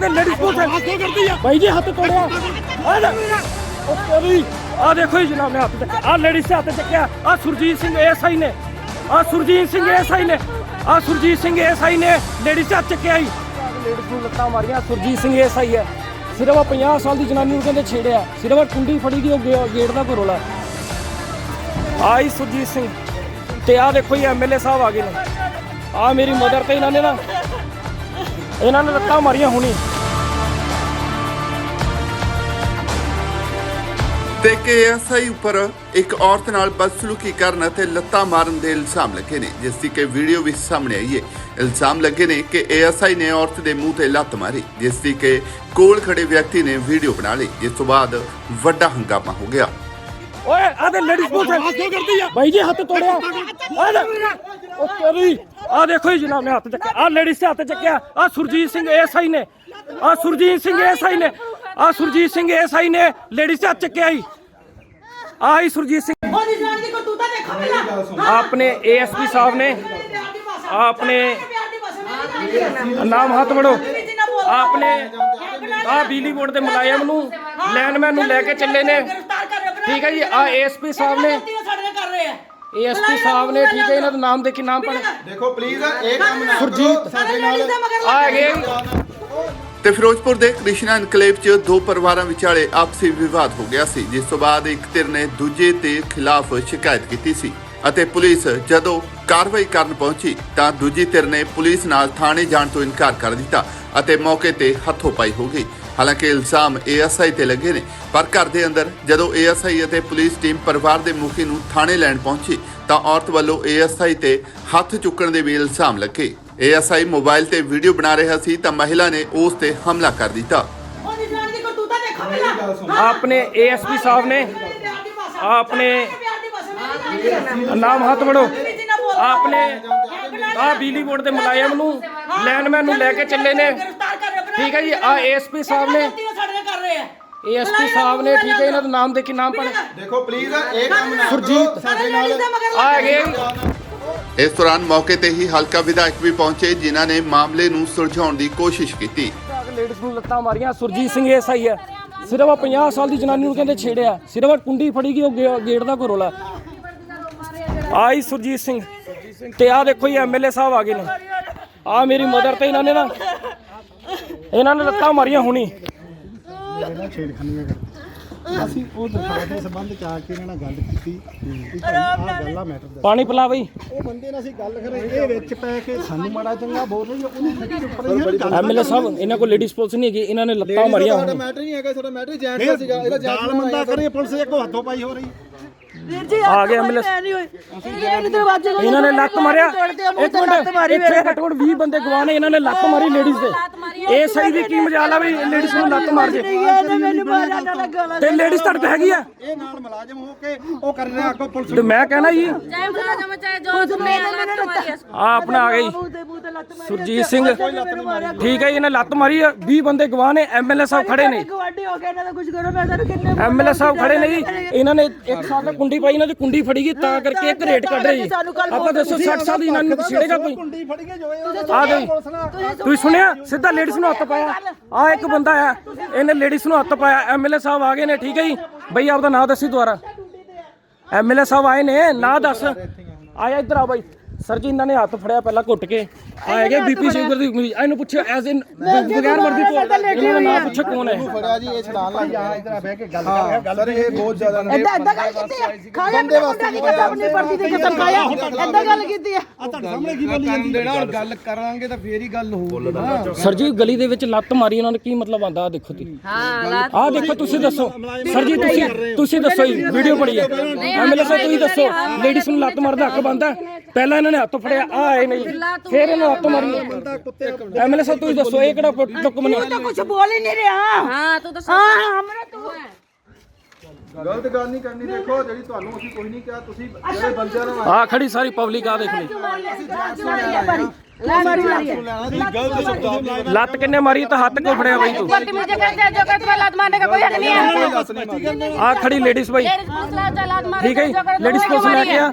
ਤੇ ਹੈ। ਕਰਦੀ ਆ। ਭਾਈ ਜੀ ਹੱਥ ਤੋੜਿਆ ਆ ਲੈ। ਉਹ ਤੇਰੀ ਆ ਦੇਖੋ ਜੀ ਜਨਾਬ ਨੇ ਹੱਥ ਚੱਕਿਆ। ਆ ਲੇਡੀਜ਼ ਦੇ ਹੱਥ ਚੱਕਿਆ। ਆ ਸੁਰਜੀਤ ਸਿੰਘ ਐਸਆਈ ਨੇ। ਆ ਸੁਰਜੀਤ ਸਿੰਘ ਐਸਆਈ ਨੇ। ਆ ਸੁਰਜੀਤ ਸਿੰਘ ਐਸਆਈ ਨੇ ਲੇਡੀਜ਼ ਦੇ ਹੱਥ ਚੱਕਿਆ ਜੀ। ਲੇਡੀਜ਼ ਨੂੰ ਲੱਤਾਂ ਮਾਰੀਆਂ। ਸੁਰਜੀਤ ਸਿੰਘ ਐਸਆਈ ਹੈ। ਸਿਰਫ ਆ 50 ਸਾਲ ਦੀ ਜਨਾਨੀ ਨੂੰ ਕਹਿੰਦੇ ਛੇੜਿਆ ਸਿਰਫ ਕੁੰਡੀ ਫੜੀ ਦੀ ਉਹ ਗੇਟ ਦਾ ਘਰੋਲਾ ਆਈ ਸੁਰਜੀਤ ਸਿੰਘ। ਤੇ ਆ ਦੇਖੋ ਜੀ ਐਮਐਲਏ ਸਾਹਿਬ ਆ ਗਏ ਨੇ। ਆ ਮੇਰੀ ਮਦਰ ਤੇ ਇਹਨਾਂ ਨੇ ਨਾ ਇਹਨਾਂ ਨੇ ਲੱਤਾਂ ਮਾਰੀਆਂ ਹੁਣੀ। ਤੇ ਕੇਐਸਆਈ ਉੱਪਰ ਇੱਕ ਔਰਤ ਨਾਲ ਬਦਸਲੂਕੀ ਕਰਨ ਅਤੇ ਲੱਤਾਂ ਮਾਰਨ ਦੇ ਇਲਜ਼ਾਮ ਲੱਗੇ ਨੇ ਜਿਸ ਦੀ ਕਿ ਵੀਡੀਓ ਵੀ ਸਾਹਮਣੇ ਆਈ ਹੈ। ਇਲਜ਼ਾਮ ਲੱਗੇ ਨੇ ਕਿ ਏਐਸਆਈ ਨੇ ਔਰਤ ਦੇ ਮੂੰਹ ਤੇ ਲੱਤ ਮਾਰੀ ਜਿਸ ਦੀ ਕਿ ਕੋਲ ਖੜੇ ਵਿਅਕਤੀ ਨੇ ਵੀਡੀਓ ਬਣਾ ਲਈ ਜਿਸ ਤੋਂ ਬਾਅਦ ਵੱਡਾ ਹੰਗਾਮਾ ਹੋ ਗਿਆ। ਓਏ ਆ ਤੇ ਲੇਡੀਜ਼ ਪੁਲਿਸ ਹੈ। ਕਰਦੀ ਆ? ਭਾਈ ਜੀ ਹੱਥ ਤੋੜਿਆ। ਉਹ ਤੇਰੀ ਆ ਦੇਖੋ ਜੀ ਜਨਾਬ ਨੇ ਹੱਥ ਚੱਕਿਆ ਆ ਲੇਡੀਜ਼ ਦੇ ਹੱਥ ਚੱਕਿਆ ਆ ਸੁਰਜੀਤ ਸਿੰਘ ਐਸਆਈ ਨੇ ਆ ਸੁਰਜੀਤ ਸਿੰਘ ਐਸਆਈ ਨੇ ਆ ਸੁਰਜੀਤ ਸਿੰਘ ਐਸਆਈ ਨੇ ਲੇਡੀਜ਼ ਦੇ ਹੱਥ ਚੱਕਿਆ ਜੀ। ਆ ਹੀ ਸੁਰਜੀਤ ਸਿੰਘ। ਉਹਦੀ ਜਨਾਨੀ ਦੀ ਕਰਤੂਤਾ ਦੇਖੋ ਪਹਿਲਾਂ। ਆਪਨੇ ਏਐਸਪੀ ਸਾਹਿਬ ਨੇ ਆਪਣੇ ਨਾਮ ਹੱਥ ਵੜੋ। ਆਪਣੇ ਆ ਬਿਜਲੀ ਬੋਰਡ ਦੇ ਮੁਲਾਜ਼ਮ ਨੂੰ ਲੈਨਮੈਨ ਨੂੰ ਲੈ ਕੇ ਚੱਲੇ ਨੇ। ਠੀਕ ਹੈ ਜੀ ਆ ਏਐਸਪੀ ਸਾਹਿਬ ਨੇ। ਏਐਸਪੀ ਸਾਹਿਬ ਨੇ ਠੀਕ ਹੈ ਇਹਨਾਂ ਦਾ ਨਾਮ ਦੇਖੀ ਨਾਮ ਪੜ ਦੇਖੋ ਪਲੀਜ਼ ਇਹ ਕੰਮ ਨਾ ਸੁਰਜੀਤ ਸਾਡੇ ਨਾਲ ਆ ਗਏ। ਤੇ ਫਿਰੋਜ਼ਪੁਰ ਦੇ ਕ੍ਰਿਸ਼ਨਾ ਇਨਕਲੇਵ 'ਚ ਦੋ ਪਰਿਵਾਰਾਂ ਵਿਚਾਲੇ ਆਪਸੀ ਵਿਵਾਦ ਹੋ ਗਿਆ ਸੀ ਜਿਸ ਤੋਂ ਬਾਅਦ ਇੱਕ ਧਿਰ ਨੇ ਦੂਜੇ ਦੇ ਖਿਲਾਫ ਸ਼ਿਕਾਇਤ ਕੀਤੀ ਸੀ ਅਤੇ ਪੁਲਿਸ ਜਦੋਂ ਕਾਰਵਾਈ ਕਰਨ ਪਹੁੰਚੀ ਤਾਂ ਦੂਜੀ ਧਿਰ ਨੇ ਪੁਲਿਸ ਨਾਲ ਥਾਣੇ ਜਾਣ ਤੋਂ ਇਨਕਾਰ ਕਰ ਦਿੱਤਾ ਅਤੇ ਮੌਕੇ ਤੇ ਹੱਥੋਂ ਪਾਈ ਹੋ ਗਈ। ਹਾਲਾਂਕਿ ਇਲਜ਼ਾਮ ਏਐਸਆਈ ਤੇ ਲੱਗੇ ਨੇ ਪਰ ਘਰ ਦੇ ਅੰਦਰ ਜਦੋਂ ਏਐਸਆਈ ਅਤੇ ਪੁਲਿਸ ਟੀਮ ਪਰਿਵਾਰ ਦੇ ਮੁਖੀ ਨੂੰ ਥਾਣੇ ਲੈਣ ਪਹੁੰਚੀ ਤਾਂ ਔਰਤ ਵੱਲੋਂ ਏਐਸਆਈ ਤੇ ਹੱਥ ਚੁੱਕਣ ਦੇ ਵੀ ਇਲਜ਼ਾਮ ਲੱਗੇ। ਏਐਸਆਈ ਮੋਬਾਈਲ ਤੇ ਵੀਡੀਓ ਬਣਾ ਰਿਹਾ ਸੀ ਤਾਂ ਮਹਿਲਾ ਨੇ ਉਸ ਤੇ ਹਮਲਾ ਕਰ ਦਿੱਤਾ। ਉਹਦੀ ਜਾਨ ਦੀ ਕਰਤੂਤਾ ਦੇਖੋ ਪਹਿਲਾਂ। ਆਪਨੇ ਏਐਸਪੀ ਸਾਹਿਬ ਨੇ ਆਪਨੇ ਨਾਮ ਹੱਥ ਵੜੋ। ਆਪਨੇ ਆ ਬਿਜਲੀ ਬੋਰਡ ਦੇ ਮੁਲਾਜ਼ਮ ਨੂੰ ਲੈਨਮੈਨ ਨੂੰ ਲੈ ਕੇ ਚੱਲੇ ਨੇ। ਠੀਕ ਹੈ ਜੀ ਆ ਏਐਸਪੀ ਸਾਹਿਬ ਨੇ ਸਾਡੇ ਕਰ ਰਹੇ ਆ। ਏਐਸਪੀ ਸਾਹਿਬ ਨੇ ਠੀਕ ਹੈ ਇਹਨਾਂ ਦਾ ਨਾਮ ਦੇਖੀ ਨਾਮ ਪੜ ਦੇਖੋ ਪਲੀਜ਼ ਇਹ ਕੰਮ ਨਾ ਸੁਰਜੀਤ। ਸਾਡੇ ਨਾਲ ਆ ਗਏ। ਇਸ ਦੌਰਾਨ ਮੌਕੇ ਤੇ ਹੀ ਹਲਕਾ ਵਿਧਾਇਕ ਵੀ ਪਹੁੰਚੇ ਜਿਨ੍ਹਾਂ ਨੇ ਮਾਮਲੇ ਨੂੰ ਸੁਲਝਾਉਣ ਦੀ ਕੋਸ਼ਿਸ਼ ਕੀਤੀ। ਲੇਡੀਜ਼ ਨੂੰ ਲੱਤਾਂ ਮਾਰੀਆਂ ਸੁਰਜੀਤ ਸਿੰਘ ਐਸਆਈ ਹੈ। ਸਿਰਫ ਆ 50 ਸਾਲ ਦੀ ਜਨਾਨੀ ਨੂੰ ਕਹਿੰਦੇ ਛੇੜਿਆ ਸਿਰਫ ਆ ਕੁੰਡੀ ਫੜੀ ਗਈ ਉਹ ਗੇਟ ਦਾ ਘਰੋਲਾ ਆਈ ਸੁਰਜੀਤ ਸਿੰਘ। ਤੇ ਆ ਦੇਖੋ ਜੀ ਐਮਐਲਏ ਸਾਹਿਬ ਆ ਗਏ ਨੇ। ਆ ਮੇਰੀ ਮਦਰ ਤੇ ਇਹਨਾਂ ਨੇ ਨਾ ਇਹਨਾਂ ਨੇ ਲੱਤਾਂ ਮਾਰੀਆਂ ਹੁਣੀ। ਅਸੀਂ ਉਹ ਦਰਖਾਸਤ ਦੇ ਸੰਬੰਧ ਚ ਆ ਕੇ ਇਹਨਾਂ ਨਾਲ ਗੱਲ ਕੀਤੀ। ਕਿ ਭਾਈ ਆਹ ਗੱਲ ਆ ਮੈਟਰ ਦਾ ਪਾਣੀ ਪਿਲਾ ਬਈ। ਉਹ ਬੰਦੇ ਨਾਲ ਅਸੀਂ ਗੱਲ ਕਰੇ ਇਹ ਵਿੱਚ ਪੈ ਕੇ ਸਾਨੂੰ ਮਾੜਾ ਚੰਗਾ ਬੋਲ ਰਹੀ ਉਹਨੂੰ ਖੱਟੀ ਉੱਪਰ ਹੀ ਗੱਲ ਐਮਐਲਏ ਸਾਹਿਬ ਇਹਨਾਂ ਕੋਲ ਲੇਡੀਜ਼ ਪੁਲਿਸ ਨਹੀਂ ਹੈਗੀ ਇਹਨਾਂ ਨੇ ਲੱਤਾਂ ਮਾਰੀਆਂ ਸਾਡਾ ਮੈਟਰ ਨਹੀਂ ਹੈਗਾ ਸਾਡਾ ਮੈਟਰ ਜੈਂਟਸ ਦਾ ਸੀਗਾ ਇਹਦਾ ਜੈਂਟਸ ਜਾਲ ਮੰਦਾ ਕਰੇ। ਪੁਲਿਸ ਇੱਕੋ ਹੱਥੋਂ ਪਾਈ ਹੋ ਰਹੀ। ਵੀਰ ਜੀ ਆ ਦਰਵਾਜ਼ੇ ਕੋਲ ਇਹਨਾਂ ਨੇ ਲੱਤ ਮਾਰਿਆ। ਇੱਕ ਮਿੰਟ ਮਾਰੀ ਇੱਥੇ ਘੱਟੋ ਘੱਟ 20 ਬੰਦੇ ਗਵਾਹ ਨੇ ਇਹਨਾਂ ਨੇ ਲੱਤ ਮਾਰੀ ਲੇਡੀਜ਼ ਦੇ। ਇਹ ਸਹੀ ਦੀ ਕੀ ਮਜਾਲ ਆ ਵੀ ਲੇਡੀਜ਼ ਨੂੰ ਲੱਤ ਮਾਰ ਜੇ। ਤੇ ਲੇਡੀਜ਼ ਤੜਪ ਹੈਗੀ ਆ? ਇਹ ਨਾਲ ਮੁਲਾਜ਼ਮ ਹੋ ਕੇ ਉਹ ਕਰ ਰਿਹਾ ਅੱਗੋਂ ਪੁਲਿਸ ਤੇ ਮੈਂ ਕਹਿਣਾ ਜੀ ਚਾਹੇ ਮੁਲਾਜ਼ਮ ਚਾਹੇ ਜੋ ਤੁਮਨੇ ਲੱਤ ਮਾਰੀ ਆ। ਆਪਣਾ ਆ ਗਈ। ਸੁਰਜੀਤ ਸਿੰਘ। ਠੀਕ ਹੈ ਜੀ ਇਹਨੇ ਲੱਤ ਮਾਰੀ ਆ। 20 ਬੰਦੇ ਗਵਾਹ ਨੇ ਐਮਐਲਏ ਸਾਹਿਬ ਖੜੇ ਨੇ। ਗਵਾਡੀ ਹੋ ਗਿਆ ਇਹਨਾਂ ਦਾ ਕੁਝ ਕਰੋ ਮੈਂ ਤੁਹਾਨੂੰ ਕਿੰਨੇ ਐਮਐਲਏ ਸਾਹਿਬ ਖੜੇ ਨੇ ਜੀ। ਇਹਨਾਂ ਨੇ ਇੱਕ ਸਾਲ ਦਾ ਕੁੰਡੀ ਪਾਈ ਇਹਨਾਂ ਦੀ ਕੁੰਡੀ ਫੜੀ ਗਈ ਤਾਂ ਕਰਕੇ ਇੱਕ ਰੇਟ ਕੱਢ ਰਹੇ ਆਪਾਂ ਦੱਸੋ 60 ਸਾਲ ਦੀ ਇਹਨਾਂ ਨੂੰ ਛੇੜੇਗਾ ਕੋਈ? ਕੁੰਡੀ ਫੜ ਕੇ ਜੋ ਆ ਗਈ ਤੁਸੀਂ ਸੁਣਿਆ? ਸਿੱਧਾ ਲੇਡੀਜ਼ ਨੂੰ ਹੱਥ ਪਾਇਆ। ਆ ਇੱਕ ਬੰਦਾ ਆ ਇਹਨੇ ਲੇਡੀਜ਼ ਨੂੰ ਹੱਥ ਪਾਇਆ। ਐਮਐਲਏ ਸਾਹਿਬ ਆ ਗਏ ਨੇ ਠੀਕ ਹੈ ਜੀ? ਬਈ ਆਪਦਾ ਨਾਂ ਦੱਸੀ ਦੁਆਰਾ ਐਮਐਲਏ ਸਾਹਿਬ ਆਏ ਨੇ ਨਾਂ ਦੱਸ। ਆਇਆ ਇੱਧਰ ਆ ਬਾਈ। ਸਰ ਜੀ ਇਹਨਾਂ ਨੇ ਹੱਥ ਫੜਿਆ ਪਹਿਲਾਂ ਘੁੱਟ ਕੇ ਆ ਹੈਗੇ ਬੀਪੀ ਸ਼ੂਗਰ ਦੀ ਮਰੀਜ਼ ਆ ਇਹਨੂੰ ਪੁੱਛਿਆ ਐਜ਼ ਇਨ ਬਗੈਰ ਵਰਦੀ ਤੋਂ ਇਹਨਾਂ ਦਾ ਨਾਂ ਪੁੱਛੋ ਕੌਣ ਹੈ ਫੜਿਆ ਜੀ ਇਹ ਛਡਾਣ ਲੱਗ ਗਿਆ ਇਧਰ ਬਹਿ ਕੇ ਗੱਲ ਕਰ ਹਾਂ ਸਰ ਇਹ ਬਹੁਤ ਜ਼ਿਆਦਾ ਐਦਾਂ ਐਦਾਂ ਗੱਲ ਕੀਤੀ ਹੈ ਖਾਇਆ ਬੰਦੇ ਵਾਸਤੇ ਨਹੀਂ ਕਰਦਾ ਆਪਣੀ ਪਰਦੀ ਤੇ ਖਤਮ ਖਾਇਆ ਐਦਾਂ ਗੱਲ ਕੀਤੀ ਹੈ ਆ ਤੁਹਾਡੇ ਸਾਹਮਣੇ ਕੀ ਬੋਲੀ ਜਾਂਦੀ ਹੁਣ ਗੱਲ ਕਰਾਂਗੇ ਤਾਂ ਫੇਰ ਹੀ ਗੱਲ ਹੋਊਗੀ ਨਾ ਸਰ ਜੀ ਗਲੀ ਦੇ ਵਿੱਚ ਲੱਤ ਮਾਰੀ ਉਹਨਾਂ ਨੇ ਕੀ ਮਤਲਬ ਆਂਦਾ ਆ ਦੇਖੋ ਤੁਸੀਂ ਹਾਂ ਆ ਦੇਖੋ ਤੁਸੀਂ ਦੱਸੋ ਸਰ ਜੀ ਤੁਸੀਂ ਤੁਸੀਂ ਦੱਸੋ ਜੀ ਵੀਡੀਓ ਬਣੀ ਹੈ ਐਮਐਲਏ ਸਾਹਿਬ ਤੁਸੀਂ ਦੱਸੋ ਲੇਡੀਜ਼ ਨੂੰ ਲੱਤ ਮਾਰਦਾ ਹੱਕ ਬੰਦਾ ਪਹਿਲਾਂ ਇਹਨਾਂ ਨੇ ਹੱਥ ਫੜਿਆ ਆ ਇਹ ਨਹੀਂ। ਫਿਰ ਇਹਨੂੰ ਹੱਥ ਮਾਰੀ। ਐਮਐਲਏ ਸਾਹਿਬ ਤੁਸੀਂ ਦੱਸੋ ਇਹ ਕਿਹੜਾ ਡਾਕੂਮੈਂਟ ਤੂੰ ਤਾਂ ਕੁਝ ਬੋਲ ਹੀ ਨਹੀਂ ਰਿਹਾ। ਹਾਂ ਤੂੰ ਦੱਸ ਹਾਂ ਅਮਰਾ ਤੂੰ ਗਲਤ ਗੱਲ ਨਹੀਂ ਕਰਨੀ ਦੇਖੋ ਜਿਹੜੀ ਤੁਹਾਨੂੰ ਅਸੀਂ ਕੋਈ ਨਹੀਂ ਕਿਹਾ ਤੁਸੀਂ ਜਿਹੜੇ ਬੰਦੇ ਨਾਲ ਆ ਖੜੀ ਸਾਰੀ ਪਬਲਿਕ ਆ ਦੇਖ ਲਈ। ਲੱਤ ਕਿੰਨੇ ਮਾਰੀ ਤਾਂ ਹੱਥ ਕਿਉਂ ਫੜਿਆ ਬਾਈ ਤੂੰ? ਆ ਖੜੀ ਲੇਡੀਜ਼ ਬਾਈ। ਠੀਕ ਹੈ ਲੇਡੀਜ਼ ਕੋਲ ਲੈ ਕੇ ਆ।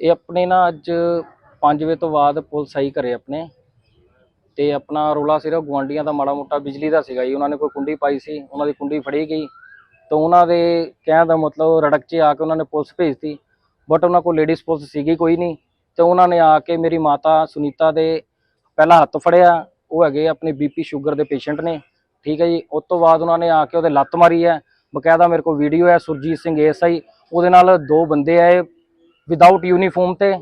ਇਹ ਆਪਣੇ ਨਾ ਅੱਜ 5 ਵਜੇ ਤੋਂ ਬਾਅਦ ਪੁਲਿਸ ਆਈ ਘਰੇ ਆਪਣੇ। ਤੇ ਆਪਣਾ ਰੋਲਾ ਸਿਰਫ ਗੁਆਂਢੀਆਂ ਦਾ, ਮਾੜਾ ਮੋਟਾ ਬਿਜਲੀ ਦਾ ਸੀਗਾ ਜੀ। ਉਹਨਾਂ ਨੇ ਕੋਈ ਕੁੰਡੀ ਪਾਈ ਸੀ, ਉਹਨਾਂ ਦੀ ਕੁੰਡੀ ਫੜੀ ਗਈ। ਤਾਂ ਉਹਨਾਂ ਦੇ ਕਹਿਣ ਦਾ ਮਤਲਬ ਰੜਕ 'ਚ ਆ ਕੇ ਉਹਨਾਂ ਨੇ ਪੁਲਿਸ ਭੇਜਤੀ। ਬਟ ਉਹਨਾਂ ਕੋਲ ਲੇਡੀਜ਼ ਪੁਲਿਸ ਸੀਗੀ, ਕੋਈ ਨਹੀਂ। ਤੇ ਉਹਨਾਂ ਨੇ ਆ ਕੇ ਮੇਰੀ ਮਾਤਾ ਸੁਨੀਤਾ ਦੇ ਪਹਿਲਾ ਹੱਥ ਫੜਿਆ। ਉਹ ਹੈਗੇ ਆਪਣੇ ਬੀਪੀ ਸ਼ੂਗਰ ਦੇ ਪੇਸ਼ੈਂਟ ਨੇ। ਠੀਕ ਹੈ ਜੀ। ਉਸ ਤੋਂ ਬਾਅਦ ਉਹਨਾਂ ਨੇ ਆ ਕੇ ਉਹਦੇ ਲੱਤ ਮਾਰੀ ਹੈ। ਬਕਾਇਦਾ ਮੇਰੇ ਕੋਲ ਵੀਡੀਓ ਹੈ, ਸੁਰਜੀਤ ਸਿੰਘ ਏਐਸਆਈ ਉਹਦੇ ਨਾਲ ਦੋ ਬੰਦੇ ਆਏ। ਵਿਦਆਊਟ ਯੂਨੀਫਾਰਮ ਤੇ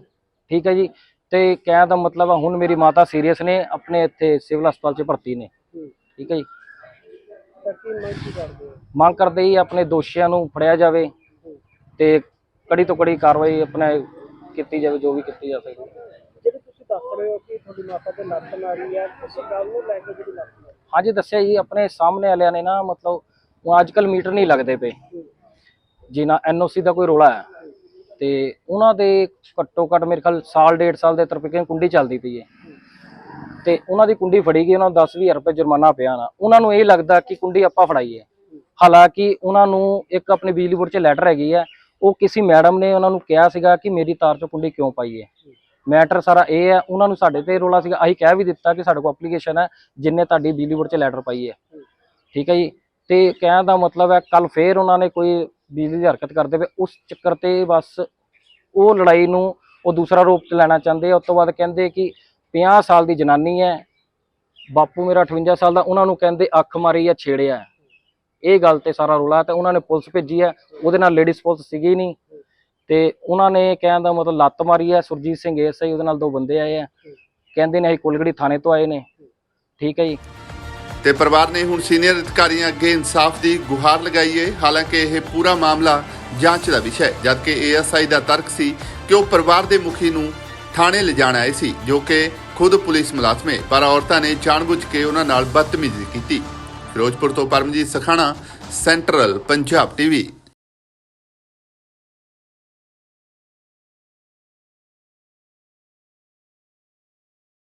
ਠੀਕ ਹੈ ਜੀ। ਤੇ ਕਹਿਣ ਦਾ ਮਤਲਬ ਆ ਹੁਣ ਮੇਰੀ ਮਾਤਾ ਸੀਰੀਅਸ ਨੇ ਆਪਣੇ ਇੱਥੇ ਸਿਵਲ ਹਸਪਤਾਲ 'ਚ ਭਰਤੀ ਨੇ। ਠੀਕ ਹੈ ਜੀ। ਮੰਗ ਕਰਦੇ ਹੀ? ਆਪਣੇ ਦੋਸ਼ੀਆਂ ਨੂੰ ਫੜਿਆ ਜਾਵੇ ਤੇ ਕੜੀ ਤੋਂ ਕੜੀ ਕਾਰਵਾਈ ਆਪਣੇ ਕੀਤੀ ਜਾਵੇ ਜੋ ਵੀ ਕੀਤੀ ਜਾ ਸਕਦੀ। ਜਿਹੜੇ ਤੁਸੀਂ ਦੱਸ ਰਹੇ ਹੋ ਕਿ ਤੁਹਾਡੀ ਮਾਤਾ ਤੇ ਲੱਤ ਮਾਰੀ ਹੈ ਕਿਸੇ ਗੱਲ ਨੂੰ ਲੈ ਕੇ ਜਿਹੜੀ ਲੱਤ ਮਾਰੀ? ਹਾਂਜੀ ਦੱਸਿਆ ਜੀ ਆਪਣੇ ਸਾਹਮਣੇ ਵਾਲਿਆਂ ਨੇ ਨਾ ਮਤਲਬ ਹੁਣ ਅੱਜ ਕੱਲ ਮੀਟਰ ਨਹੀਂ ਲੱਗਦੇ ਪਏ। ਜੀ ਨਾ ਐਨਓਸੀ ਦਾ ਕੋਈ ਰੋਲਾ ਹੈ। ਤੇ ਉਹਨਾਂ ਦੇ ਘੱਟੋ ਘੱਟ ਮੇਰੇ ਖਿਆਲ ਸਾਲ, ਡੇਢ ਸਾਲ ਦੇ ਤਰਫੇ ਕੁੰਡੀ ਚੱਲਦੀ ਪਈ ਹੈ। ਤੇ ਉਹਨਾਂ ਦੀ ਕੁੰਡੀ ਫੜੀ ਗਈ, ਉਹਨਾਂ ਨੂੰ 10 ਰੁਪਏ ਜੁਰਮਾਨਾ ਪਿਆ ਨਾ। ਉਹਨਾਂ ਨੂੰ ਇਹ ਲੱਗਦਾ ਕਿ ਕੁੰਡੀ ਆਪਾਂ ਫੜਾਈ ਹੈ। ਹਾਲਾਂਕਿ ਉਹਨਾਂ ਨੂੰ ਇੱਕ ਆਪਣੇ ਬਿਜਲੀ ਬੋਰਡ 'ਚ ਲੈਟਰ ਹੈਗੀ ਹੈ। ਉਹ ਕਿਸੇ ਮੈਡਮ ਨੇ ਉਹਨਾਂ ਨੂੰ ਕਿਹਾ ਸੀਗਾ ਕਿ ਮੇਰੀ ਤਾਰ 'ਚ ਕੁੰਡੀ ਕਿਉਂ ਪਾਈ ਹੈ। ਮੈਟਰ ਸਾਰਾ ਇਹ ਹੈ, ਉਹਨਾਂ ਨੂੰ ਸਾਡੇ ਤੇ ਰੋਲਾ ਸੀਗਾ। ਅਸੀਂ ਕਹਿ ਵੀ ਦਿੱਤਾ ਕਿ ਸਾਡੇ ਕੋਲ ਐਪਲੀਕੇਸ਼ਨ ਹੈ, ਜਿੰਨੇ ਤੁਹਾਡੀ ਬਿਜਲੀ ਬੋਰਡ 'ਚ ਲੈਟਰ ਪਾਈ ਹੈ। ਠੀਕ ਹੈ ਜੀ। ਤੇ ਕਹਿਣ ਦਾ ਮਤਲਬ ਹੈ ਕੱਲ ਫੇਰ ਉਹਨਾਂ ਨੇ ਕੋਈ ਬਿਜਲੀ ਦੀ ਹਰਕਤ ਕਰਦੇ ਪਏ। ਉਸ ਚੱਕਰ ਤੇ ਬਸ ਉਹ ਲੜਾਈ ਨੂੰ ਉਹ ਦੂਸਰਾ ਰੂਪ ਚ ਲੈਣਾ ਚਾਹੁੰਦੇ ਆ। ਉਸ ਤੋਂ ਬਾਅਦ ਕਹਿੰਦੇ ਕਿ 50 ਸਾਲ ਦੀ ਜਨਾਨੀ ਹੈ। ਬਾਪੂ ਮੇਰਾ 58 ਸਾਲ ਦਾ, ਉਹਨਾਂ ਨੂੰ ਕਹਿੰਦੇ ਅੱਖ ਮਾਰੀ ਆ ਛੇੜਿਆ ਇਹ ਗੱਲ ਤੇ ਸਾਰਾ ਰੋਲਾ ਤੇ ਉਹਨਾਂ ਨੇ ਪੁਲਿਸ ਭੇਜੀ ਹੈ। ਉਹਦੇ ਨਾਲ ਲੇਡੀਜ਼ ਪੁਲਿਸ ਸੀਗੀ ਨਹੀਂ। ਤੇ ਉਹਨਾਂ ਨੇ ਕਹਿਣ ਦਾ ਮਤਲਬ ਲੱਤ ਮਾਰੀ ਹੈ। ਸੁਰਜੀਤ ਸਿੰਘ ਐਸਆਈ ਉਹਦੇ ਨਾਲ ਦੋ ਬੰਦੇ ਆਏ ਆ। ਕਹਿੰਦੇ ਨੇ ਅਸੀਂ ਕੁਲਗੜੀ ਥਾਣੇ ਤੋਂ ਆਏ ਨੇ। ਠੀਕ ਹੈ ਜੀ। ਤੇ ਪਰਿਵਾਰ ਨੇ ਹੁਣ ਸੀਨੀਅਰ ਅਧਿਕਾਰੀਆਂ ਅੱਗੇ ਇਨਸਾਫ ਦੀ ਗੁਹਾਰ ਲਗਾਈ ਹੈ ਹਾਲਾਂਕਿ ਇਹ ਪੂਰਾ ਮਾਮਲਾ ਜਾਂਚ ਦਾ ਵਿਸ਼ਾ ਹੈ ਜਦਕਿ ਏਐਸਆਈ ਦਾ ਤਰਕ ਸੀ ਕਿ ਉਹ ਪਰਿਵਾਰ ਦੇ ਮੁਖੀ ਨੂੰ ਥਾਣੇ ਲਿਜਾਣ ਆਏ ਸੀ, ਜੋ ਕਿ ਖੁਦ ਪੁਲਿਸ ਮੁਲਾਜ਼ਮ ਹੈ ਪਰ ਔਰਤਾਂ ਨੇ ਜਾਣਬੁੱਝ ਕੇ ਉਹਨਾਂ ਨਾਲ ਬਦਤਮੀਜ਼ੀ ਕੀਤੀ। ਫਿਰੋਜ਼ਪੁਰ ਤੋਂ ਪਰਮਜੀਤ ਸਖਾਣਾ, ਸੈਂਟਰਲ ਪੰਜਾਬ ਟੀਵੀ।